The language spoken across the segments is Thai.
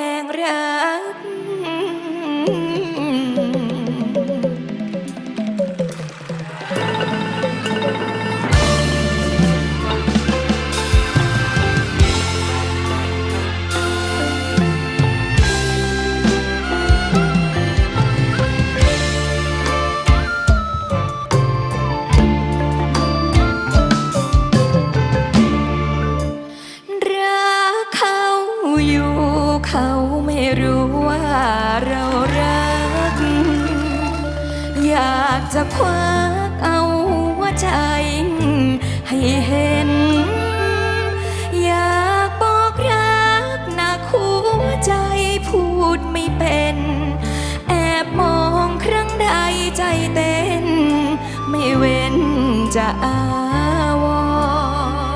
แรงรัก จะคว้าเอาหัวใจให้เห็น อยากบอกรักนะหัวใจพูดไม่เป็น แอบมองครั้งใดใจเต้น ไม่เว้นจะอาว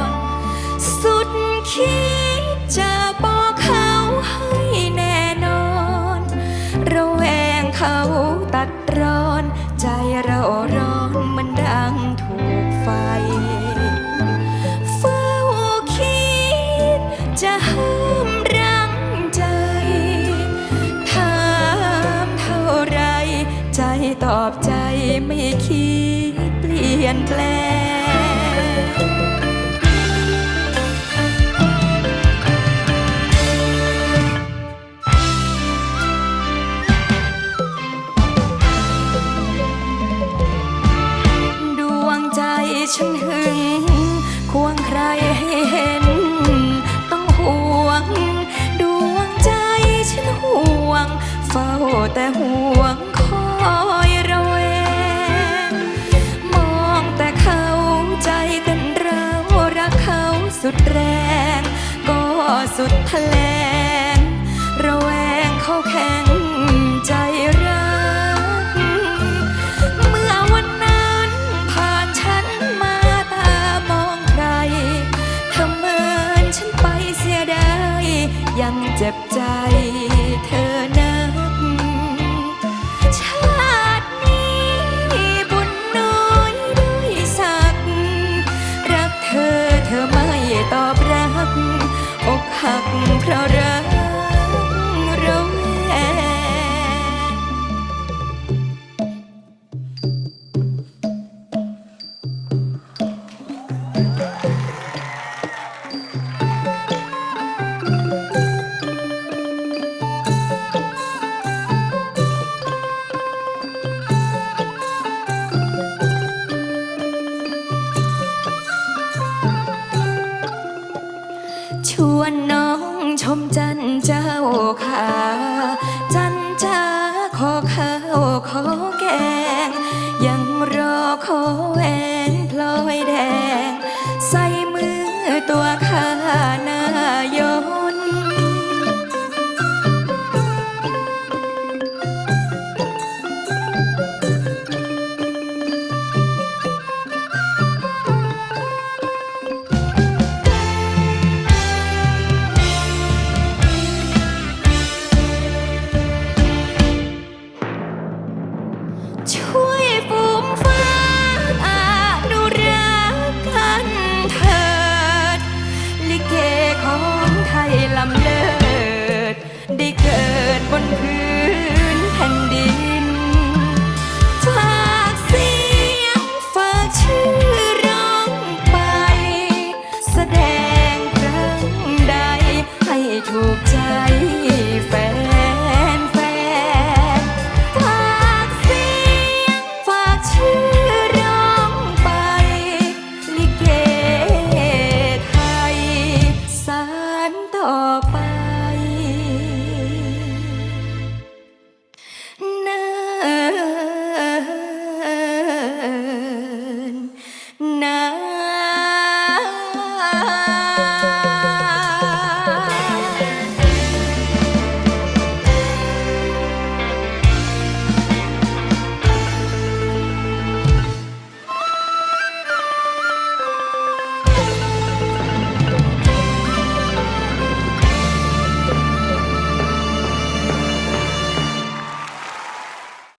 รณ์สุดคิด ตอบใจไม่คิดเปลี่ยนแปลงดวงใจฉันหึงควงใครให้เห็น ต้องห่วง ดวงใจฉันห่วง เฝ้าแต่ห่วง สุดแรง ก็สุดแถลงระแวงเขาแข็ง เพราะรักระแวงชวนน้อง ชมจันเจ้าขา ช่วยฟูมฟ้าอนุรักษ์กันเถิด ลิเกของไทยลำเลิศได้เกิดบนพื้นแผ่นดิน ฝากเสียงฝากชื่อร้องไป แสดงครั้งใดให้ถูกใจ